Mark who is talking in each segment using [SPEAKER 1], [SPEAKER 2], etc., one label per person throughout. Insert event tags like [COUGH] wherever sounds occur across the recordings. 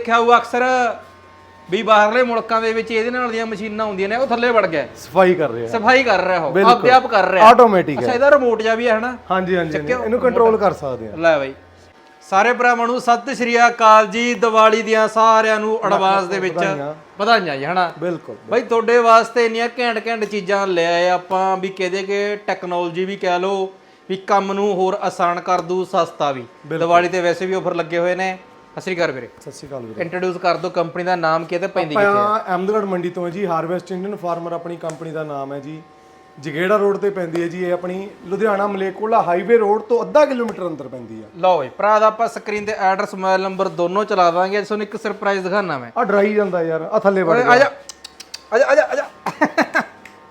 [SPEAKER 1] ਦੇਖਿਆ ਉਹ ਅਕਸਰ ਵੀ ਬਾਹਰਲੇ ਮੁਲਕਾਂ ਦੇ ਵਿੱਚ ਇਹਦੇ ਨਾਲ ਦੀਆਂ ਮਸ਼ੀਨਾਂ ਹੁੰਦੀਆਂ ਨੇ ਉਹ ਥੱਲੇ ਵੜ ਗਿਆ।
[SPEAKER 2] ਸਫ਼ਾਈ ਕਰ ਰਿਹਾ।
[SPEAKER 1] ਸਫ਼ਾਈ ਕਰ ਰਿਹਾ ਉਹ
[SPEAKER 2] ਬਿਲਕੁਲ।
[SPEAKER 1] ਆਪਦੇ ਆਪ ਕਰ ਰਿਹਾ।
[SPEAKER 2] ਆਟੋਮੈਟਿਕ
[SPEAKER 1] ਅੱਛਾ ਇਹਦਾ ਰਿਮੋਟ ਜਿਹਾ ਵੀ ਹੈ ਹਨਾ?
[SPEAKER 2] ਹਾਂਜੀ ਹਾਂਜੀ ਹਾਂਜੀ, ਇਹਨੂੰ ਕੰਟਰੋਲ ਕਰ ਸਕਦੇ ਆ
[SPEAKER 1] ਲੈ ਬਾਈ। ਸਾਰੇ ਭਰਾਵਾਂ ਨੂੰ ਸਤਿ ਸ਼੍ਰੀ ਅਕਾਲ ਜੀ। ਦੀਵਾਲੀ ਦੀਆਂ ਸਾਰਿਆਂ ਨੂੰ ਐਡਵਾਂਸ ਦੇ ਵਿੱਚ
[SPEAKER 2] ਵਧਾਈਆਂ।
[SPEAKER 1] ਵਧਾਈਆਂ ਜੀ ਹਨਾ?
[SPEAKER 2] ਬਿਲਕੁਲ
[SPEAKER 1] ਬਾਈ ਤੁਹਾਡੇ ਵਾਸਤੇ ਇੰਨੀਆਂ ਘੈਂਟ ਘੈਂਟ ਚੀਜ਼ਾਂ ਲੈ ਆਏ ਆਪਾਂ ਵੀ ਕਹਦੇ ਕਿ ਟੈਕਨੋਲੋਜੀ ਵੀ ਕਹਿ ਲਓ ਵੀ ਕੰਮ ਨੂੰ ਹੋਰ ਆਸਾਨ ਕਰ ਦੂ ਸਸਤਾ ਵੀ। ਦੀਵਾਲੀ ਤੇ ਵੈਸੇ ਵੀ ਆਫਰ ਲੱਗੇ ਹੋਏ ਨੇ। ਸਤਿ ਸ਼੍ਰੀ ਅਕਾਲ ਵੀਰੇ।
[SPEAKER 2] ਸਤਿ ਸ਼੍ਰੀ ਅਕਾਲ ਵੀਰੇ।
[SPEAKER 1] ਇੰਟਰੋਡਿਊਸ ਕਰ ਦਿਓ ਕੰਪਨੀ ਦਾ ਨਾਮ ਕੀ ਹੈ ਤੇ ਪੈਂਦੀ ਕਿੱਥੇ
[SPEAKER 2] ਆਪਾਂ ਅਹਿਮਦਗੜ੍ਹ ਮੰਡੀ ਤੋਂ ਹੈ ਜੀ ਹਾਰਵੈਸਟ ਇੰਡੀਅਨ ਫਾਰਮਰ ਆਪਣੀ ਕੰਪਨੀ ਦਾ ਨਾਮ ਹੈ ਜੀ। ਜਗੇੜਾ ਰੋਡ ਤੇ ਪੈਂਦੀ ਹੈ ਜੀ ਇਹ ਆਪਣੀ ਲੁਧਿਆਣਾ ਮਲੇਕੋਲਾ ਹਾਈਵੇ ਰੋਡ ਤੋਂ ਅੱਧਾ ਕਿਲੋਮੀਟਰ ਅੰਦਰ ਪੈਂਦੀ ਆ
[SPEAKER 1] ਲਓ ਬਈ ਭਰਾ ਦਾ ਆਪਾਂ ਸਕਰੀਨ ਤੇ ਐਡਰੈਸ ਮੋਬਾਈਲ ਨੰਬਰ ਦੋਨੋਂ ਚਲਾ ਦਾਂਗੇ ਅੱਜ ਤੁਹਾਨੂੰ ਇੱਕ ਸਰਪ੍ਰਾਈਜ਼ ਦਿਖਾਣਾ ਮੈਂ।
[SPEAKER 2] ਆ ਡਰਾਈ ਜਾਂਦਾ ਯਾਰ ਆ ਥੱਲੇ ਵੜ ਗਿਆ।
[SPEAKER 1] ਆ ਜਾ। ਆ ਜਾ ਆ ਜਾ ਆ ਜਾ।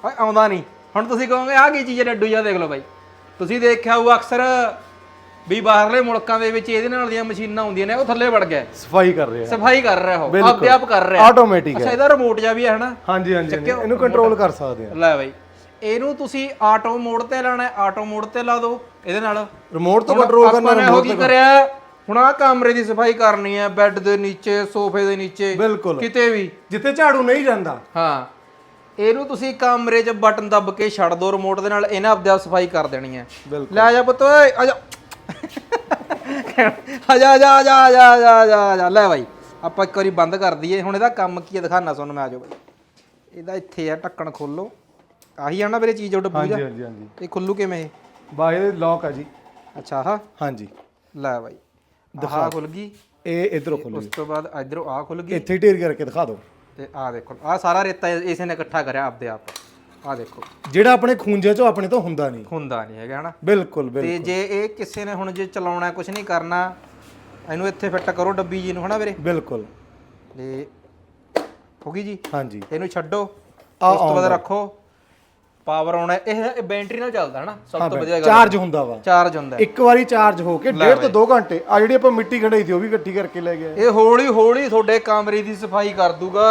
[SPEAKER 1] ਓਏ ਆਉਂਦਾ ਨਹੀਂ। ਹੁਣ ਤੁਸੀਂ ਕਹੋਗੇ ਆਹ ਕੀ ਚੀਜ਼ ਹੈ ਡੱਡੂ ਜਿਹਾ ਦੇਖ ਲਓ ਬਾਈ। ਤੁਸੀਂ ਦੇਖਿਆ ਉਹ ਅਕਸਰ ਵੀ ਬਾਹਰਲੇ ਮੁਲਕਾਂ ਦੇ ਵਿੱਚ ਇਹਦੇ ਨਾਲ ਦੀਆਂ ਮਸ਼ੀਨਾਂ ਹੁੰਦੀਆਂ ਨੇ ਉਹ ਥੱਲੇ ਵੜ ਗਿਆ।
[SPEAKER 2] ਸਫ਼ਾਈ ਕਰ ਰਿਹਾ।
[SPEAKER 1] ਸਫ਼ਾਈ ਕਰ ਰਿਹਾ ਉਹ
[SPEAKER 2] ਬਿਲਕੁਲ।
[SPEAKER 1] ਆਪਦੇ ਆਪ ਕਰ ਰਿਹਾ।
[SPEAKER 2] ਆਟੋਮੈਟਿਕ ਹੈ।
[SPEAKER 1] ਅੱਛਾ ਇਹਦਾ ਰਿਮੋਟ ਜਿਹਾ ਵੀ ਹੈ ਹਨਾ?
[SPEAKER 2] ਹਾਂਜੀ ਹਾਂਜੀ ਹਾਂਜੀ, ਇਹਨੂੰ ਕੰਟਰੋਲ ਕਰ ਸਕਦੇ ਆ।
[SPEAKER 1] ਲੈ ਬਾਈ। ਇਹਨੂੰ ਤੁਸੀਂ ਆਟੋ ਮੋਡ ਤੇ ਲਾਣਾ ਹੈ। ਆਟੋ ਮੋਡ ਤੇ ਲਾ ਦਿਓ ਇਹਦੇ ਨਾਲ।
[SPEAKER 2] ਰਿਮੋਟ ਤੋਂ ਕੰਟਰੋਲ ਕਰਨਾ
[SPEAKER 1] ਆਪਾਂ ਨੇ ਉਹ ਕੀ ਕਰਿਆ ਹੁਣ ਆ ਕਮਰੇ ਦੀ ਸਫ਼ਾਈ ਕਰਨੀ ਹੈ ਬੈੱਡ ਦੇ ਨੀਚੇ ਸੋਫੇ ਦੇ ਨੀਚੇ
[SPEAKER 2] ਬਿਲਕੁਲ।
[SPEAKER 1] ਕਿਤੇ ਵੀ।
[SPEAKER 2] ਜਿੱਥੇ ਝਾੜੂ ਨਹੀਂ ਜਾਂਦਾ।
[SPEAKER 1] ਹਾਂ। ਇਹਨੂੰ ਤੁਸੀਂ ਕਮਰੇ 'ਚ ਬਟਨ ਦੱਬ ਕੇ ਛੱਡ ਦਿਓ ਰਿਮੋਟ ਦੇ ਨਾਲ। ਇਹਨੇ ਆਪਦੇ ਆਪ ਸਫ਼ਾਈ ਕਰ ਦੇਣੀ ਹੈ।
[SPEAKER 2] ਬਿਲਕੁਲ।
[SPEAKER 1] ਲੈ ਜਾ ਪੁੱਤ ਓਏ ਆ ਜਾ। ਆ ਜਾ ਆ ਜਾ ਆ ਜਾ ਆ ਜਾ ਆ ਜਾ ਆ ਜਾ ਆ ਜਾ। ਲੈ ਬਾਈ ਆਪਾਂ ਇੱਕ ਵਾਰੀ ਬੰਦ ਕਰ ਦਈਏ। ਹੁਣ ਇਹਦਾ ਕੰਮ ਕੀ ਹੈ ਦਿਖਾਣਾ ਤੁਹਾਨੂੰ ਮੈਂ ਆ ਜਾਓ ਬਾਈ। ਇਹਦਾ ਇੱਥੇ ਆ ਢੱਕਣ ਖੋਲੋ। ਆਹੀ ਆ ਨਾ ਵੀਰੇ ਚੀਜ਼ ਉਹ ਡੱਬੂ
[SPEAKER 2] ਹਾਂਜੀ ਹਾਂਜੀ ਹਾਂਜੀ।
[SPEAKER 1] ਇਹ ਖੁੱਲੂ ਕਿਵੇਂ? ਇਹ
[SPEAKER 2] ਬਾਏ ਲੌਕ ਆ ਜੀ।
[SPEAKER 1] ਅੱਛਾ ਆਹ।
[SPEAKER 2] ਹਾਂਜੀ।
[SPEAKER 1] ਲੈ ਬਾਈ। ਆਹ ਖੁੱਲ ਗਈ।
[SPEAKER 2] ਇਹ ਇਧਰੋਂ ਖੋਲੋ
[SPEAKER 1] ਉਸ ਤੋਂ ਬਾਅਦ ਇਧਰੋਂ ਆਹ ਖੁੱਲ ਗਈ।
[SPEAKER 2] ਇੱਥੇ ਢੇਰ ਕਰਕੇ ਦਿਖਾ ਦਿਓ।
[SPEAKER 1] ਤੇ ਆਹ ਦੇਖੋ ਆਹ ਸਾਰਾ ਰੇਤਾ ਇਸੇ ਨੇ ਇਕੱਠਾ ਕਰਿਆ ਆਪਦੇ ਆਪ। ਆਹ ਦੇਖੋ।
[SPEAKER 2] ਜਿਹੜਾ ਆਪਣੇ ਖੂੰਜੇ ਚੋਂ ਆਪਣੇ ਤੋਂ ਹੁੰਦਾ ਨਹੀਂ।
[SPEAKER 1] ਹੁੰਦਾ ਨਹੀਂ ਹੈਗਾ ਹਨਾ?
[SPEAKER 2] ਬਿਲਕੁਲ ਬਿਲਕੁਲ।
[SPEAKER 1] ਤੇ ਜੇ ਇਹ ਕਿਸੇ ਨੇ ਹੁਣ ਜੇ ਚਲਾਉਣਾ ਕੁਝ ਨਹੀਂ ਕਰਨਾ ਇਹਨੂੰ ਇੱਥੇ ਫਿੱਟ ਕਰੋ ਡੱਬੀ ਜੀ ਨੂੰ ਹਨਾ ਵੀਰੇ?
[SPEAKER 2] ਬਿਲਕੁਲ।
[SPEAKER 1] ਤੇ ਹੋ ਗਈ ਜੀ?
[SPEAKER 2] ਹਾਂਜੀ।
[SPEAKER 1] ਇਹਨੂੰ ਛੱਡੋ
[SPEAKER 2] ਆ
[SPEAKER 1] ਉਸ ਤੋਂ ਬਾਅਦ ਰੱਖੋ। ਪਾਵਰ ਆਉਣਾ ਇਹ ਇਹ ਬੈਟਰੀ ਨਾਲ ਚੱਲਦਾ ਹਨਾ? ਸਭ ਤੋਂ ਵਧੀਆ ਗੱਲ
[SPEAKER 2] ਚਾਰਜ ਹੁੰਦਾ ਵਾ।
[SPEAKER 1] ਚਾਰਜ ਹੁੰਦਾ ਹੈ।
[SPEAKER 2] ਇੱਕ ਵਾਰੀ ਚਾਰਜ ਹੋ ਕੇ ਡੇਢ ਤੋਂ 2 ਘੰਟੇ ਆ ਜਿਹੜੀ ਆਪਾਂ ਮਿੱਟੀ ਖੜਾਈ ਸੀ ਉਹ ਵੀ ਇਕੱਠੀ ਕਰਕੇ ਲੈ ਗਏ
[SPEAKER 1] ਇਹ ਹੌਲੀ ਹੌਲੀ ਤੁਹਾਡੇ ਕਮਰੇ ਦੀ ਸਫ਼ਾਈ ਕਰ ਦੂਗਾ।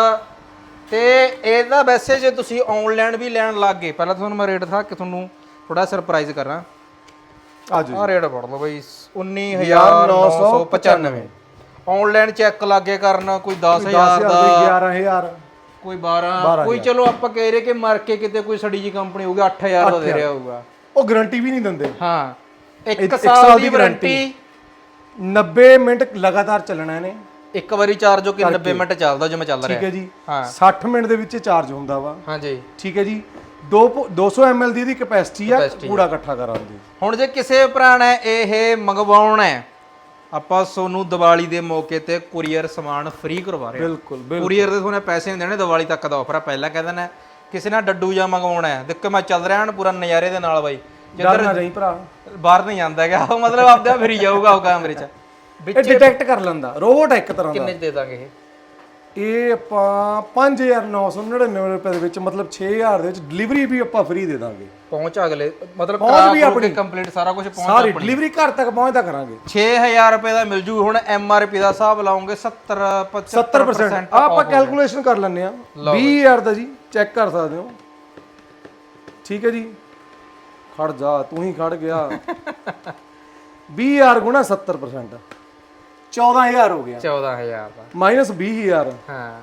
[SPEAKER 1] ਤੇ ਇਹਦਾ ਵੈਸੇ ਜੇ ਤੁਸੀਂ ਆਨਲਾਈਨ ਵੀ ਲੈਣ ਲੱਗ ਗਏ ਪਹਿਲਾਂ ਤੁਹਾਨੂੰ ਮੈਂ ਰੇਟ ਦਿਖਾ ਕੇ ਤੁਹਾਨੂੰ ਥੋੜਾ ਸਰਪ੍ਰਾਈਜ਼ ਕਰਾਂ।
[SPEAKER 2] ਆਜੋ
[SPEAKER 1] ਆ ਰੇਟ ਪੜ ਲਓ ਬਈ 19995 ਆਨਲਾਈਨ ਚੈੱਕ ਲਾਗੇ ਕਰਨ ਕੋਈ 10000
[SPEAKER 2] 10000
[SPEAKER 1] ਦਾ
[SPEAKER 2] ਦੀ 11000
[SPEAKER 1] ਕੋਈ 12 ਕੋਈ ਚਲੋ ਆਪਾਂ ਕਹਿ ਰਹੇ ਕਿ ਮਰ ਕੇ ਕਿਤੇ ਕੋਈ ਸੜੀ ਜੀ ਕੰਪਨੀ ਹੋਊਗੀ 8000 ਦਾ ਦੇ ਰਿਹਾ ਹੋਊਗਾ।
[SPEAKER 2] ਉਹ ਗਾਰੰਟੀ ਵੀ ਨਹੀਂ ਦਿੰਦੇ।
[SPEAKER 1] ਹਾਂ
[SPEAKER 2] ਇੱਕ
[SPEAKER 1] ਇੱਕ
[SPEAKER 2] ਸਾਲ
[SPEAKER 1] ਸਾਲ
[SPEAKER 2] ਦੀ
[SPEAKER 1] ਦੀ ਵਾਰੰਟੀ
[SPEAKER 2] 90 ਮਿੰਟ ਲਗਾਤਾਰ ਚੱਲਣਾ ਇਹਨੇ।
[SPEAKER 1] ਇੱਕ ਵਾਰੀ ਚਾਰਜ ਹੋ ਕੇ 90 ਮਿੰਟ ਚੱਲਦਾ ਜਿਵੇਂ ਚੱਲ
[SPEAKER 2] ਠੀਕ
[SPEAKER 1] ਰਿਹਾ।
[SPEAKER 2] ਹੈ ਜੀ।
[SPEAKER 1] ਹਾਂ।
[SPEAKER 2] 60 ਮਿੰਟ ਦੇ ਵਿੱਚ ਚਾਰਜ ਹੁੰਦਾ ਵਾ।
[SPEAKER 1] ਹਾਂਜੀ।
[SPEAKER 2] ਠੀਕ ਹੈ ਜੀ। 2 200 ml ਦੀ ਇਹਦੀ ਕਪੈਸਿਟੀ ਆ ਕੂੜਾ ਇਕੱਠਾ ਕਰਨ ਦੀ
[SPEAKER 1] ਹੁਣ ਜੇ ਕਿਸੇ ਭਰਾ ਨੇ ਇਹ ਮੰਗਵਾਉਣਾ ਹੈ ਆਪਾਂ ਤੁਹਾਨੂੰ ਦੀਵਾਲੀ ਦੇ ਮੌਕੇ ਤੇ ਕੁਰੀਅਰ ਸਮਾਨ ਫ੍ਰੀ ਕਰਵਾ ਰਹੇ ਹਾਂ।
[SPEAKER 2] ਬਿਲਕੁਲ ਬਿਲਕੁਲ।
[SPEAKER 1] ਕੁਰੀਅਰ ਦੇ ਤੁਹਾਨੂੰ ਪੈਸੇ ਨਹੀਂ ਦੇਣੇ ਦੀਵਾਲੀ ਤੱਕ ਦਾ ਆਫਰ ਆ। ਪਹਿਲਾਂ ਕਹਿ ਦੇਣਾ ਕਿਸੇ ਨੇ ਡੱਡੂ ਜਾਂ ਮੰਗਵਾਉਣਾ ਹੈ। ਦੇਖੋ ਮੈਂ ਚੱਲ ਰਿਹਾ ਹਾਂ ਪੂਰਾ ਨਜ਼ਾਰੇ ਦੇ ਨਾਲ ਬਾਈ।
[SPEAKER 2] ਡਰ ਨਾ ਜਾਈ ਭਰਾ।
[SPEAKER 1] ਬਾਹਰ ਨਹੀਂ ਜਾਂਦਾ ਹੈਗਾ। ਮਤਲਬ ਆਪਦੇ ਆਪ ਫਿਰੀ ਜਾਊਗਾ ਉਹ ਕਮਰੇ 'ਚ।
[SPEAKER 2] ਇਹ ਡਿਟੈਕਟ ਕਰ ਲੈਂਦਾ ਰੋਬੋਟ ਹੈ ਇੱਕ ਤਰ੍ਹਾਂ ਦਾ।
[SPEAKER 1] ਕਿੰਨੇ 'ਚ ਦੇ ਦਾਂਗੇ ਇਹ?
[SPEAKER 2] ਇਹ ਆਪਾਂ 5999 ਰੁਪਏ ਦੇ ਵਿੱਚ ਮਤਲਬ 6000 ਦੇ ਵਿੱਚ ਡਿਲੀਵਰੀ ਵੀ ਆਪਾਂ ਫ੍ਰੀ ਦੇ ਦਾਂਗੇ।
[SPEAKER 1] ਪਹੁੰਚ ਅਗਲੇ ਮਤਲਬ
[SPEAKER 2] ਪਹੁੰਚ
[SPEAKER 1] ਕਰਾ
[SPEAKER 2] ਵੀ ਆਪਣੀ।
[SPEAKER 1] ਕੰਪਲੀਟ ਸਾਰਾ ਕੁਝ ਪਹੁੰਚ
[SPEAKER 2] ਸਾਰੀ ਡਿਲੀਵਰੀ ਘਰ ਤੱਕ ਪਹੁੰਚਦਾ ਕਰਾਂਗੇ।
[SPEAKER 1] 6000 ਰੁਪਏ ਦਾ ਮਿਲ ਜੂ ਹੁਣ ਐਮ ਆਰ ਪੀ ਦਾ ਹਿਸਾਬ ਲਾਉਂਗੇ 70
[SPEAKER 2] 70% ਆ ਆਪਾਂ ਕੈਲਕੂਲੇਸ਼ਨ ਕਰ ਲੈਂਦੇ ਆ 20000 ਦਾ ਜੀ ਚੈੱਕ ਕਰ ਸਕਦੇ ਹੋ। ਠੀਕ ਹੈ ਜੀ। ਖੜ ਜਾ ਤੂੰ ਹੀ ਖੜ ਗਿਆ। [LAUGHS] 20000 ਗੁਣਾ 70% 14000 ਹੋ ਗਿਆ।
[SPEAKER 1] 14000 ਦਾ।
[SPEAKER 2] ਮਾਈਨਸ 20000
[SPEAKER 1] ਹਾਂ।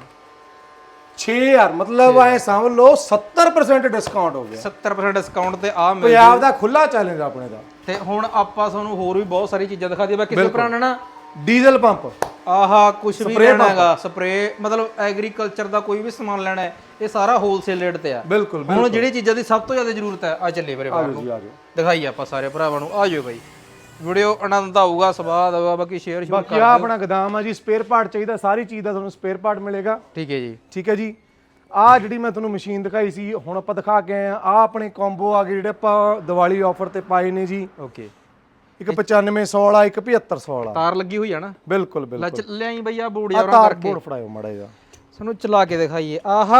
[SPEAKER 2] 6000 ਮਤਲਬ ਐ ਸਮਝ ਲਓ 70% ਡਿਸਕਾਊਂਟ ਹੋ ਗਿਆ।
[SPEAKER 1] 70% ਡਿਸਕਾਊਂਟ ਤੇ ਆ ਮਿਲ
[SPEAKER 2] ਪੰਜਾਬ ਦਾ ਖੁੱਲਾ ਚੈਲੰਜ ਆਪਣੇ ਦਾ।
[SPEAKER 1] ਤੇ ਹੁਣ ਆਪਾਂ ਤੁਹਾਨੂੰ ਹੋਰ ਵੀ ਬਹੁਤ ਸਾਰੀ ਚੀਜ਼ਾਂ ਦਿਖਾ ਦਈਏ। ਬਾ ਕਿਸੇ ਭਰਾ ਨੇ ਨਾ
[SPEAKER 2] ਡੀਜ਼ਲ ਪੰਪ।
[SPEAKER 1] ਆਹਾ ਕੁਝ ਵੀ ਲੈਣਾ ਹੈਗਾ ਸਪਰੇ ਮਤਲਬ ਐਗਰੀਕਲਚਰ ਦਾ ਕੋਈ ਵੀ ਸਮਾਨ ਲੈਣਾ ਹੈ ਇਹ ਸਾਰਾ ਹੋਲਸੇਲ ਰੇਟ ਤੇ ਆ।
[SPEAKER 2] ਬਿਲਕੁਲ
[SPEAKER 1] ਹੁਣ ਜਿਹੜੀ ਚੀਜ਼ਾਂ ਦੀ ਸਭ ਤੋਂ ਜ਼ਿਆਦਾ ਜ਼ਰੂਰਤ ਹੈ ਆ ਚੱਲੇ ਵੀਰੇ ਬਾਹਰ ਨੂੰ ਦਿਖਾਈ ਆਪਾਂ ਸਾਰੇ ਭਰਾਵਾਂ ਨੂੰ। ਆ ਜਾਓ ਬਾਈ। ਵੀਡੀਓ ਆਨੰਦ ਆਊਗਾ ਸਵਾਦ ਆਊਗਾ ਬਾਕੀ ਸ਼ੇਅਰ ਸ਼ੁਰੂ
[SPEAKER 2] ਬਾਕੀ ਆ ਆਪਣਾ ਗਦਾਮ ਆ ਜੀ ਸਪੇਅਰ ਪਾਰਟ ਚਾਹੀਦਾ ਸਾਰੀ ਚੀਜ਼ ਦਾ ਤੁਹਾਨੂੰ ਸਪੇਅਰ ਪਾਰਟ ਮਿਲੇਗਾ।
[SPEAKER 1] ਠੀਕ ਹੈ ਜੀ।
[SPEAKER 2] ਠੀਕ ਹੈ ਜੀ। ਆ ਜਿਹੜੀ ਮੈਂ ਤੁਹਾਨੂੰ ਮਸ਼ੀਨ ਦਿਖਾਈ ਸੀ ਹੁਣ ਆਪਾਂ ਦਿਖਾ ਕੇ ਆਏ ਆ ਆ ਆਪਣੇ ਕੰਬੋ ਆ ਗਏ ਜਿਹੜੇ ਆਪਾਂ ਦੀਵਾਲੀ ਆਫਰ ਤੇ ਪਾਏ ਨੇ ਜੀ।
[SPEAKER 1] ਓਕੇ।
[SPEAKER 2] ਇੱਕ 9500 ਵਾਲਾ ਇੱਕ 7500 ਵਾਲਾ
[SPEAKER 1] ਤਾਰ ਲੱਗੀ ਹੋਈ ਆ ਨਾ?
[SPEAKER 2] ਬਿਲਕੁਲ ਬਿਲਕੁਲ।
[SPEAKER 1] ਲਿਆਈ ਬਈ ਆ ਬੋਰਡ
[SPEAKER 2] ਆ
[SPEAKER 1] ਯਾਰ
[SPEAKER 2] ਤਾਰ ਬੋਰਡ ਫੜਾਇਓ ਮੜਾ ਜਾ
[SPEAKER 1] ਸਾਨੂੰ ਚਲਾ ਕੇ ਦਿਖਾਈਏ। ਆਹ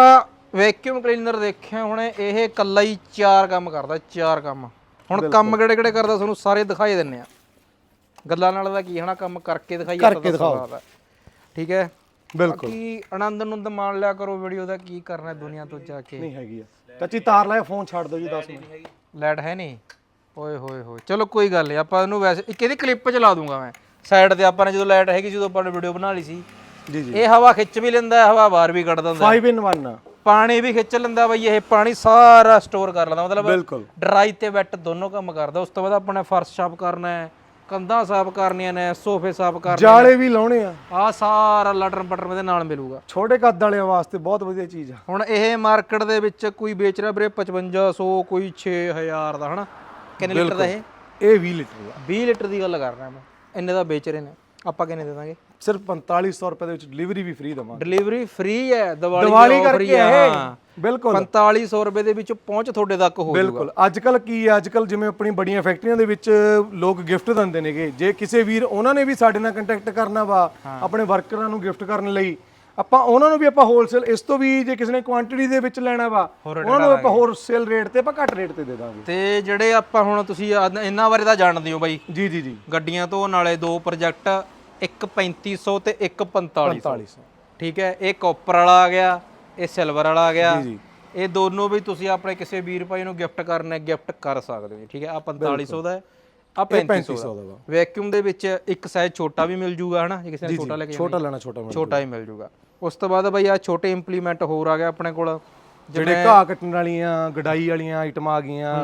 [SPEAKER 1] ਵੈਕਿਊਮ ਕਲੀਨਰ ਦੇਖਿਆ ਹੁਣ ਇਹ ਕੱਲਾ ਹੀ ਚਾਰ ਕੰਮ ਕਰਦਾ ਚਾਰ ਕੰਮ। ਹੁਣ ਕੰਮ ਕਿਹੜੇ ਕਿਹੜੇ ਕਰਦਾ ਤੁਹਾਨੂੰ ਸਾਰੇ ਦਿਖਾਈ ਦਿੰਨੇ ਆ। ਗੱਲਾਂ ਨਾਲ ਦਾ ਕੀ ਹਨਾ ਕੰਮ ਕਰਕੇ ਦਿਖਾਈਏ ਤਾਂ
[SPEAKER 2] ਕਰਕੇ ਦਿਖਾਓ।
[SPEAKER 1] ਠੀਕ ਹੈ?
[SPEAKER 2] ਬਿਲਕੁਲ।
[SPEAKER 1] ਕੀ ਆਨੰਦ ਨੂੰ ਮਾਣ ਲਿਆ ਕਰੋ ਵੀਡੀਓ ਦਾ ਕੀ ਕਰਨਾ ਹੈ ਦੁਨੀਆ ਤੋਂ ਜਾ ਕੇ।
[SPEAKER 2] ਨਹੀਂ ਹੈਗੀ ਆ। ਕੱਚੀ ਤਾਰ ਲਾਇਆ ਫੋਨ ਛੱਡ ਦਿਓ ਜੀ 10 ਮਿੰਟ।
[SPEAKER 1] ਲਾਈਟ ਹੈ ਨਹੀਂ? ਓਏ ਹੋਏ ਹੋਏ। ਚਲੋ ਕੋਈ ਗੱਲ ਨਹੀਂ ਆਪਾਂ ਇਹਨੂੰ ਵੈਸੇ ਇੱਕ ਇਹਦੀ ਕਲਿੱਪ ਚਲਾ ਦੂੰਗਾ ਮੈਂ। ਸਾਈਡ ਤੇ ਆਪਾਂ ਨੇ ਜਦੋਂ ਲਾਈਟ ਹੈਗੀ ਉਦੋਂ ਆਪਾਂ ਨੇ ਵੀਡੀਓ ਬਣਾ ਲਈ ਸੀ।
[SPEAKER 2] ਜੀ ਜੀ।
[SPEAKER 1] ਇਹ ਹਵਾ ਖਿੱਚ ਵੀ ਲੈਂਦਾ ਹੈ, ਹਵਾ ਬਾਹਰ ਵੀ ਕੱਢ ਦਿੰਦਾ।
[SPEAKER 2] 5 in 1
[SPEAKER 1] ਪਾਣੀ ਵੀ ਖਿੱਚ ਲੈਂਦਾ ਬਈ ਇਹ ਪਾਣੀ ਸਾਰਾ ਸਟੋਰ ਕਰ ਲੈਂਦਾ। ਮਤਲਬ ਡਰਾਈ ਤੇ ਵੈਟ ਦੋਨੋਂ ਕੰਮ ਕਰਦਾ। ਉਸ ਤੋਂ ਬਾਅਦ ਆਪਣੇ ਫਰਸ਼ ਸਾਫ਼ ਕਰਨਾ ਹੈ ਕੰਧਾਂ ਸਾਫ਼ ਕਰਨੀਆਂ ਨੇ ਸੋਫੇ ਸਾਫ਼ ਕਰਨੇ
[SPEAKER 2] ਜਾਲੇ ਵੀ ਲਾਉਣੇ ਆ।
[SPEAKER 1] ਆ ਸਾਰਾ ਲਟਰ ਪਟਰ ਇਹਦੇ ਨਾਲ ਮਿਲੂਗਾ।
[SPEAKER 2] ਛੋਟੇ ਕੱਦ ਵਾਲਿਆਂ ਵਾਸਤੇ ਬਹੁਤ ਵਧੀਆ ਚੀਜ਼ ਆ।
[SPEAKER 1] ਹੁਣ ਇਹ ਮਾਰਕੀਟ ਦੇ ਵਿੱਚ ਕੋਈ ਵੇਚ ਰਿਹਾ ਵੀਰੇ 5500 ਕੋਈ 6000 ਦਾ ਹਨਾ? ਕਿੰਨੇ ਲੀਟਰ ਦਾ ਇਹ?
[SPEAKER 2] ਇਹ 20 ਲੀਟਰ ਦਾ।
[SPEAKER 1] 20 ਲੀਟਰ ਦੀ ਗੱਲ ਕਰ ਰਿਹਾ ਮੈਂ। ਇੰਨੇ ਦਾ ਵੇਚ ਰਹੇ ਨੇ। ਆਪਾਂ ਕਿੰਨੇ ਦੇ ਦਾਂਗੇ?
[SPEAKER 2] ਸਿਰਫ 4500 ਰੁਪਏ ਦੇ ਵਿੱਚ ਡਿਲੀਵਰੀ ਵੀ ਫ੍ਰੀ ਦਵਾਂਗੇ।
[SPEAKER 1] ਡਿਲੀਵਰੀ ਫ੍ਰੀ ਹੈ ਦੀਵਾਲੀ
[SPEAKER 2] ਕਰਕੇ
[SPEAKER 1] ਹੀ ਹੈ
[SPEAKER 2] ਹੈ
[SPEAKER 1] ਹਾਂ।
[SPEAKER 2] ਬਿਲਕੁਲ।
[SPEAKER 1] 4500 ਰੁਪਏ ਦੇ ਵਿੱਚ ਪਹੁੰਚ ਤੁਹਾਡੇ ਤੱਕ ਹੋ
[SPEAKER 2] ਬਿਲਕੁਲ। ਅੱਜ ਕੱਲ ਕੀ ਹੈ ਅੱਜ ਕੱਲ ਜਿਵੇਂ ਆਪਣੀ ਬੜੀਆਂ ਫੈਕਟਰੀਆਂ ਦੇ ਵਿੱਚ ਲੋਕ ਗਿਫਟ ਦਿੰਦੇ ਨੇਗੇ। ਜੇ ਕਿਸੇ ਵੀਰ ਉਹਨਾਂ ਨੇ ਵੀ ਸਾਡੇ ਨਾਲ ਕੰਟੈਕਟ ਕਰਨਾ ਵਾ ਆਪਣੇ ਵਰਕਰਾਂ ਨੂੰ ਗਿਫਟ ਕਰਨ ਲਈ ਆਪਾਂ ਉਹਨਾਂ ਨੂੰ ਵੀ ਆਪਾਂ ਹੋਲਸੇਲ ਇਸ ਤੋਂ ਵੀ ਜੇ ਕਿਸੇ ਨੇ ਕੁਆਂਟੀਟੀ ਦੇ ਵਿੱਚ ਲੈਣਾ ਵਾ ਉਹਨਾਂ ਨੂੰ ਆਪਾਂ ਹੋਲਸੇਲ ਰੇਟ ਤੇ ਆਪਾਂ ਘੱਟ ਰੇਟ ਤੇ ਦੇ ਦਾਂਗੇ।
[SPEAKER 1] ਤੇ ਜਿਹੜੇ ਆਪਾਂ ਹੁਣ ਤੁਸੀਂ ਇਹਨਾਂ ਬਾਰੇ ਤਾਂ ਜਾਣਦੇ ਹੋ ਬਾਈ।
[SPEAKER 2] ਜੀ ਜੀ ਜੀ।
[SPEAKER 1] ਗੱਡੀਆਂ ਤੋਂ ਨਾਲੇ ਦੋ ਪ੍ਰੋਜੈਕਟ ਇੱਕ 3500 ਤੇ ਇੱਕ 4500
[SPEAKER 2] 4500
[SPEAKER 1] ਠੀਕ ਹੈ ਇਹ ਕਾਪਰ ਵਾਲਾ ਆ ਗਿਆ ਇਹ ਸਿਲਵਰ ਵਾਲਾ ਆ ਗਿਆ।
[SPEAKER 2] ਜੀ ਜੀ।
[SPEAKER 1] ਇਹ ਦੋਨੋਂ ਵੀ ਤੁਸੀਂ ਆਪਣੇ ਕਿਸੇ ਵੀਰ ਭਾਈ ਨੂੰ ਗਿਫਟ ਕਰਨਾ ਗਿਫਟ ਕਰ ਸਕਦੇ ਹੋ। ਠੀਕ ਹੈ ਆ 4500 ਦਾ ਹੈ ਆ 3500
[SPEAKER 2] 3500
[SPEAKER 1] ਦਾ। ਵੈਕਿਊਮ ਦੇ ਵਿੱਚ ਇੱਕ ਸਾਈਜ਼ ਛੋਟਾ ਵੀ ਮਿਲ ਜੂਗਾ ਹਨਾ? ਜੇ ਕਿਸੇ ਨੇ ਛੋਟਾ ਲੈ ਕੇ
[SPEAKER 2] ਛੋਟਾ ਲੈਣਾ ਛੋਟਾ ਮਿਲ
[SPEAKER 1] ਛੋਟਾ ਹੀ ਮਿਲ ਜੂਗਾ। ਉਸ ਤੋਂ ਬਾਅਦ ਬਈ ਆ ਛੋਟੇ ਇੰਪਲੀਮੈਂਟ ਹੋਰ ਆ ਗਿਆ ਆਪਣੇ ਕੋਲ।
[SPEAKER 2] ਜਿਹੜੇ ਘਾਹ ਕੱਟਣ ਵਾਲੀਆਂ ਗਡਾਈ ਵਾਲੀਆਂ ਆਈਟਮਾਂ ਆ ਗਈਆਂ।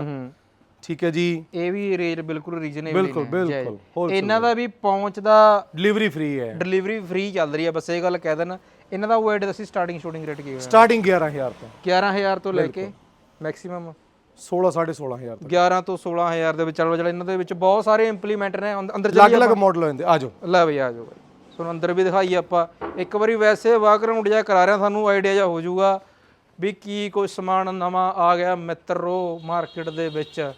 [SPEAKER 2] ਠੀਕ ਹੈ ਜੀ।
[SPEAKER 1] ਇਹ ਵੀ ਰੇਟ ਬਿਲਕੁਲ ਰੀਜ਼ਨੇਬਲ
[SPEAKER 2] ਬਿਲਕੁਲ ਬਿਲਕੁਲ
[SPEAKER 1] ਇਹਨਾਂ ਦਾ ਵੀ ਪਹੁੰਚ ਦਾ
[SPEAKER 2] ਡਿਲੀਵਰੀ ਫ੍ਰੀ ਹੈ।
[SPEAKER 1] ਡਿਲੀਵਰੀ ਫ੍ਰੀ ਚੱਲ ਰਹੀ ਹੈ ਬਸ ਇਹ ਗੱਲ ਕਹਿ ਦੇਣਾ। ਇਹਨਾਂ ਦਾ weight ਦੱਸੀ ਸਟਾਰਟਿੰਗ ਸ਼ੂਟਿੰਗ ਰੇਟ ਕੀ ਹੋਇਆ?
[SPEAKER 2] ਸਟਾਰਟਿੰਗ 11000 ਤੋਂ।
[SPEAKER 1] 11000 ਤੋਂ ਲੈ ਕੇ ਮੈਕਸਿਮਮ
[SPEAKER 2] 16 16500 ਤੱਕ।
[SPEAKER 1] 11 ਤੋਂ 16000 ਦੇ ਵਿੱਚ ਚੱਲ ਚੱਲ ਇਹਨਾਂ ਦੇ ਵਿੱਚ ਬਹੁਤ ਸਾਰੇ ਇੰਪਲੀਮੈਂਟ ਨੇ। ਅੰਦ- ਅੰਦਰ ਚੱਲੀਏ
[SPEAKER 2] ਅਲੱਗ-ਅਲੱਗ ਮਾਡਲ ਹੁੰਦੇ ਆ ਜਾਓ।
[SPEAKER 1] ਲੈ ਬਈ ਆ ਜਾਓ ਬਈ। ਤੁਹਾਨੂੰ ਅੰਦਰ ਵੀ ਦਿਖਾਈਏ ਆਪਾਂ। ਇੱਕ ਵਾਰੀ ਵੈਸੇ ਵਾਕਰਾਉਂਡ ਜਿਹਾ ਕਰਾ ਰਿਹਾ ਸਾਨੂੰ ਆਈਡੀਆ ਜਿਹਾ ਹੋ ਜਾਊਗਾ ਵੀ ਕੀ ਕੋਈ ਸਮਾਨ ਨਵਾਂ ਆ ਗਿਆ ਮਿੱਤਰੋ ਮਾਰਕੀਟ ਦੇ ਵਿੱਚ।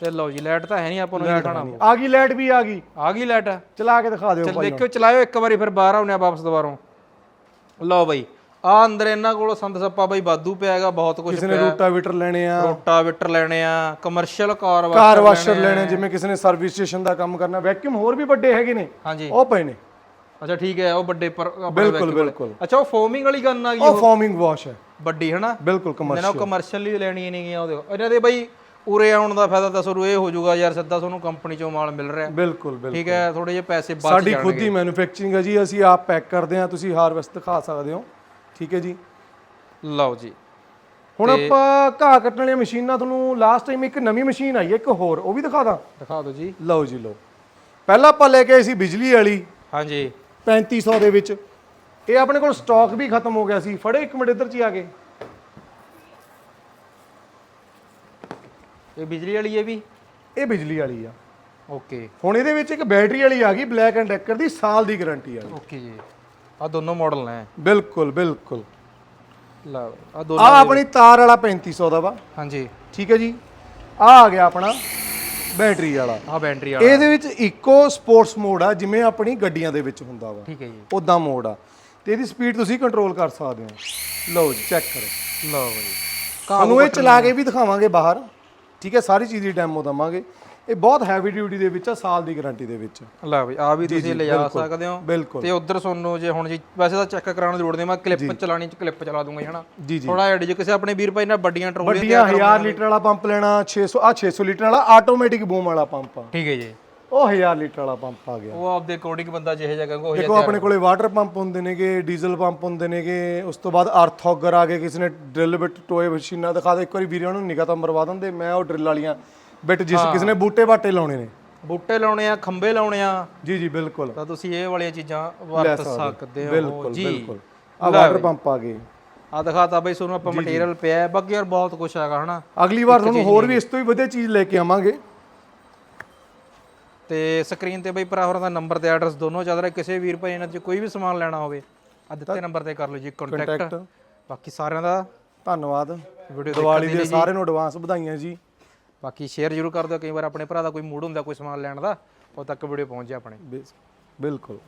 [SPEAKER 1] ਤੇ ਲਓ ਜੀ ਲਾਈਟ ਤਾਂ ਹੈ ਨਹੀਂ ਆਪਾਂ ਨੂੰ ਇਹ ਦਿਖਾਣਾ
[SPEAKER 2] ਆ ਗਈ ਲਾਈਟ ਵੀ ਆ ਗਈ।
[SPEAKER 1] ਆ ਗਈ ਲਾਈਟ
[SPEAKER 2] ਚਲਾ ਕੇ ਦਿਖਾ ਦਿਓ
[SPEAKER 1] ਚਲ ਦੇਖਿਓ ਚਲਾਇਓ ਇੱਕ ਵਾਰੀ ਫਿਰ ਬਾਹਰ ਆਉਣੇ ਆ ਵਾਪਸ ਦੁਬਾਰੋਂ। ਲਓ ਬਈ ਆ ਅੰਦਰ ਇਹਨਾਂ ਕੋਲ ਸੰਦ ਸੱਪਾ ਬਈ ਵਾਧੂ ਪਿਆ ਹੈਗਾ ਬਹੁਤ ਕੁਝ
[SPEAKER 2] ਕਿਸੇ ਨੇ ਰੂਟਾਵੀਟਰ ਲੈਣੇ ਆ।
[SPEAKER 1] ਰੋਟਾਵੇਟਰ ਲੈਣੇ ਆ ਕਮਰਸ਼ੀਅਲ ਕਾਰ
[SPEAKER 2] ਕਾਰ ਵਾਸ਼ਰ ਲੈਣੇ ਜਿਵੇਂ ਕਿਸੇ ਨੇ ਸਰਵਿਸ ਸਟੇਸ਼ਨ ਦਾ ਕੰਮ ਕਰਨਾ ਵੈਕਿਊਮ ਹੋਰ ਵੀ ਵੱਡੇ ਹੈਗੇ ਨੇ।
[SPEAKER 1] ਹਾਂਜੀ।
[SPEAKER 2] ਉਹ ਪਏ ਨੇ।
[SPEAKER 1] ਅੱਛਾ ਠੀਕ ਹੈ ਉਹ ਵੱਡੇ ਪਰ
[SPEAKER 2] ਬਿਲਕੁਲ। ਬਿਲਕੁਲ।
[SPEAKER 1] ਅੱਛਾ ਉਹ ਫੋਮਿੰਗ ਵਾਲੀ ਗਨ ਆ ਗਈ
[SPEAKER 2] ਉਹ ਫਾਰਮਿੰਗ ਵਾਸ਼ ਹੈ।
[SPEAKER 1] ਵੱਡੀ ਹਨਾ?
[SPEAKER 2] ਬਿਲਕੁਲ ਕਮਰਸ਼ੀਅਲ
[SPEAKER 1] ਇਹਨਾਂ ਨੂੰ ਕਮਰਸ਼ੀਅਲੀ ਲੈਣੀ ਨਹੀਂ ਗਿਆ ਉਹ ਦੇਖੋ ਇਹਨਾਂ ਦੇ ਬਈ ਉਰੇ ਆਉਣ ਦਾ ਫਾਇਦਾ ਤਾਂ ਤੁਹਾਨੂੰ ਇਹ ਹੋ ਜਾਊਗਾ ਯਾਰ ਸਿੱਧਾ ਤੁਹਾਨੂੰ ਕੰਪਨੀ ਚੋਂ ਮਾਲ ਮਿਲ ਰਿਹਾ।
[SPEAKER 2] ਬਿਲਕੁਲ ਬਿਲਕੁਲ।
[SPEAKER 1] ਠੀਕ ਹੈ ਥੋੜੇ ਜਿਹੇ ਪੈਸੇ ਬਚ
[SPEAKER 2] ਸਾਡੀ ਖੁਦ ਦੀ ਮੈਨੂਫੈਕਚਰਿੰਗ ਹੈ ਜੀ ਅਸੀਂ ਆਪ ਪੈਕ ਕਰਦੇ ਹਾਂ ਤੁਸੀਂ ਹਾਰਵੈਸਟ ਦਿਖਾ ਸਕਦੇ ਹੋ। ਠੀਕ ਹੈ ਜੀ।
[SPEAKER 1] ਲਓ ਜੀ।
[SPEAKER 2] ਹੁਣ ਆਪਾਂ ਘਾਹ ਕੱਟਣ ਵਾਲੀਆਂ ਮਸ਼ੀਨਾਂ ਤੁਹਾਨੂੰ ਲਾਸਟ ਟਾਈਮ ਇੱਕ ਨਵੀਂ ਮਸ਼ੀਨ ਆਈ ਹੈ ਇੱਕ ਹੋਰ ਉਹ ਵੀ ਦਿਖਾ ਦਾਂ?
[SPEAKER 1] ਦਿਖਾ ਦਿਓ ਜੀ।
[SPEAKER 2] ਲਓ ਜੀ ਲਓ। ਪਹਿਲਾਂ ਆਪਾਂ ਲੈ ਕੇ ਆਏ ਸੀ ਬਿਜਲੀ ਵਾਲੀ
[SPEAKER 1] ਹਾਂਜੀ।
[SPEAKER 2] 3500 ਦੇ ਵਿੱਚ। ਇਹ ਆਪਣੇ ਕੋਲ ਸਟਾਕ ਵੀ ਖਤਮ ਹੋ ਗਿਆ ਸੀ। ਫੜੇ ਇੱਕ ਮਿੰਟ ਇੱਧਰ ਚ ਆ ਕੇ।
[SPEAKER 1] ਇਹ ਬਿਜਲੀ ਵਾਲੀ ਹੈ ਵੀ?
[SPEAKER 2] ਇਹ ਬਿਜਲੀ ਵਾਲੀ ਆ।
[SPEAKER 1] ਓਕੇ
[SPEAKER 2] ਹੁਣ ਇਹਦੇ ਵਿੱਚ ਇੱਕ ਬੈਟਰੀ ਵਾਲੀ ਆ ਗਈ ਬਲੈਕ ਐਂਡ ਡੈਕਰ ਦੀ ਸਾਲ ਦੀ ਗਾਰੰਟੀ ਆ।
[SPEAKER 1] ਓਕੇ ਜੀ। ਆ ਦੋਨੋਂ ਮਾਡਲ ਨੇ।
[SPEAKER 2] ਬਿਲਕੁਲ ਬਿਲਕੁਲ।
[SPEAKER 1] ਲਓ ਆ
[SPEAKER 2] ਆ
[SPEAKER 1] ਦੋਨੋਂ
[SPEAKER 2] ਆਪਣੀ ਤਾਰ ਵਾਲਾ 3500 ਦਾ ਵਾ।
[SPEAKER 1] ਹਾਂਜੀ।
[SPEAKER 2] ਠੀਕ ਹੈ ਜੀ। ਆ ਆ ਗਿਆ ਆਪਣਾ ਬੈਟਰੀ ਵਾਲਾ।
[SPEAKER 1] ਆ ਬੈਟਰੀ ਵਾਲਾ।
[SPEAKER 2] ਇਹਦੇ ਵਿੱਚ ਇੱਕੋ ਸਪੋਰਟਸ ਮੋਡ ਆ ਜਿਵੇਂ ਆਪਣੀ ਗੱਡੀਆਂ ਦੇ ਵਿੱਚ ਹੁੰਦਾ ਵਾ।
[SPEAKER 1] ਠੀਕ ਹੈ ਜੀ।
[SPEAKER 2] ਉਦਾਂ ਮੋਡ ਆ। ਤੇ ਇਹਦੀ ਸਪੀਡ ਤੁਸੀਂ ਕੰਟਰੋਲ ਕਰ ਸਕਦੇ ਹੋ। ਲਓ ਜੀ ਚੈੱਕ ਕਰੋ।
[SPEAKER 1] ਲਓ ਬਈ
[SPEAKER 2] ਤੁਹਾਨੂੰ ਇਹ ਚਲਾ ਕੇ ਵੀ ਦਿਖਾਵਾਂਗੇ ਬਾਹਰ। ਠੀਕ ਹੈ ਸਾਰੀ ਚੀਜ਼ ਦੀ ਡੈਮੋ ਦਵਾਂਗੇ। ਇਹ ਬਹੁਤ ਹੈਵੀ ਡਿਊਟੀ ਦੇ ਵਿੱਚ ਆ ਸਾਲ ਦੀ ਗਾਰੰਟੀ ਦੇ ਵਿੱਚ।
[SPEAKER 1] ਲੈ ਬਈ ਆ ਵੀ ਤੁਸੀਂ ਲਿਜਾ ਸਕਦੇ ਹੋ।
[SPEAKER 2] ਬਿਲਕੁਲ।
[SPEAKER 1] ਤੇ ਉਧਰ ਤੁਹਾਨੂੰ ਜੇ ਹੁਣ ਜੀ ਵੈਸੇ ਤਾਂ ਚੈੱਕ ਕਰਾਉਣ ਦੀ ਲੋੜ ਨਹੀਂ ਮੈਂ ਕਲਿੱਪ ਚਲਾਣੀ ਚ ਕਲਿੱਪ ਚਲਾ ਦੂੰਗਾ ਹਨਾ? ਥੋੜਾ ਐਡ ਜੇ ਕਿਸੇ ਆਪਣੇ ਵੀਰ ਭਾਈ ਨਾਲ ਵੱਡੀਆਂ ਟਰੋਲੀਆਂ
[SPEAKER 2] ਵੱਡੀਆਂ 1000 ਲੀਟਰ ਵਾਲਾ ਪੰਪ ਲੈਣਾ 600 ਆ 600 ਲੀਟਰ ਵਾਲਾ ਆਟੋਮੈਟਿਕ ਬੂਮ ਵਾਲਾ ਪੰਪ ਆ।
[SPEAKER 1] ਠੀਕ ਹੈ ਜੀ।
[SPEAKER 2] ਉਹ 1000 ਲੀਟਰ ਵਾਲਾ ਪੰਪ ਆ ਗਿਆ।
[SPEAKER 1] ਉਹ ਆਪਦੇ ਅਕੋਰਡਿੰਗ ਬੰਦਾ ਜਿਹੇ ਜਿਹਾ ਕਹੇਗਾ ਉਹ
[SPEAKER 2] ਦੇਖੋ ਆਪਣੇ ਕੋਲੇ ਵਾਟਰ ਪੰਪ ਹੁੰਦੇ ਨੇਗੇ ਡੀਜ਼ਲ ਪੰਪ ਹੁੰਦੇ ਨੇਗੇ ਉਸ ਤੋਂ ਬਾਅਦ ਅਰਥ ਔਗਰ ਆ ਗਏ ਕਿਸੇ ਨੇ ਡਰਿਲ ਬਿਟ ਟੋਏ ਮਸ਼ੀਨਾਂ ਦਿਖਾ ਦੇ ਇੱਕ ਵਾਰੀ ਵੀਰੇ ਉਹਨੂੰ ਨਿਗਾਹ ਤਾਂ ਮਰਵਾ ਦਿੰਦੇ ਮੈਂ ਉਹ ਡਰਿਲ ਵਾਲੀਆਂ ਬਿਟ ਜਿਸ ਕਿਸੇ ਨੇ ਬੂਟੇ ਬਾਟੇ ਲਾਉਣੇ ਨੇ।
[SPEAKER 1] ਬੂਟੇ ਲਾਉਣੇ ਆ ਖੰਬੇ ਲਾਉਣੇ ਆ।
[SPEAKER 2] ਜੀ ਜੀ ਬਿਲਕੁਲ।
[SPEAKER 1] ਤਾਂ ਤੁਸੀਂ ਇਹ ਵਾਲੀਆਂ ਚੀਜ਼ਾਂ ਵਰਤ ਸਕਦੇ ਹੋ।
[SPEAKER 2] ਬਿਲਕੁਲ
[SPEAKER 1] ਜੀ।
[SPEAKER 2] ਬਿਲਕੁਲ। ਆ ਵਾਟਰ ਪੰਪ ਆ ਗਏ।
[SPEAKER 1] ਆ ਦਿਖਾਤਾ ਬਈ ਤੁਹਾਨੂੰ ਆਪਾਂ ਮਟੀਰੀਅਲ ਪਿਆ ਹੈ। ਬਾਕੀ ਯਾਰ ਬਹੁਤ ਕੁਝ ਹੈਗਾ ਹਨਾ?
[SPEAKER 2] ਅਗਲੀ ਵਾਰ ਤੁਹਾਨੂੰ ਹੋਰ ਵੀ ਇਸ ਤੋਂ ਵੀ ਵਧੀਆ ਚੀਜ਼ ਲੈ ਕੇ ਆਵਾਂਗੇ।
[SPEAKER 1] ਤੇ ਸਕਰੀਨ ਤੇ ਬਈ ਭਰਾ ਹੋਰਾਂ ਦਾ ਨੰਬਰ ਤੇ ਐਡਰੈਸ ਦੋਨੋਂ ਚੱਲ ਰਿਹਾ। ਕਿਸੇ ਵੀਰ ਭਾਈ ਇਹਨਾਂ 'ਚ ਕੋਈ ਵੀ ਸਮਾਨ ਲੈਣਾ ਹੋਵੇ ਆ ਦਿੱਤੇ ਨੰਬਰ ਤੇ ਕਰ ਲਓ ਜੀ ਕੰਟੈਕਟ ਬਾਕੀ ਸਾਰਿਆਂ ਦਾ
[SPEAKER 2] ਧੰਨਵਾਦ।
[SPEAKER 1] ਵੀਡੀਓ
[SPEAKER 2] ਦੀਵਾਲੀ ਦੇ ਸਾਰਿਆਂ ਨੂੰ ਐਡਵਾਂਸ ਵਧਾਈਆਂ ਜੀ।
[SPEAKER 1] ਬਾਕੀ ਸ਼ੇਅਰ ਜ਼ਰੂਰ ਕਰ ਦਿਓ। ਕਈ ਵਾਰ ਆਪਣੇ ਭਰਾ ਦਾ ਕੋਈ ਮੂਡ ਹੁੰਦਾ ਕੋਈ ਸਮਾਨ ਲੈਣ ਦਾ ਉਦੋਂ ਤੱਕ ਵੀਡੀਓ ਪਹੁੰਚ ਜਾ ਆਪਣੇ।
[SPEAKER 2] ਬਿਲਕੁਲ।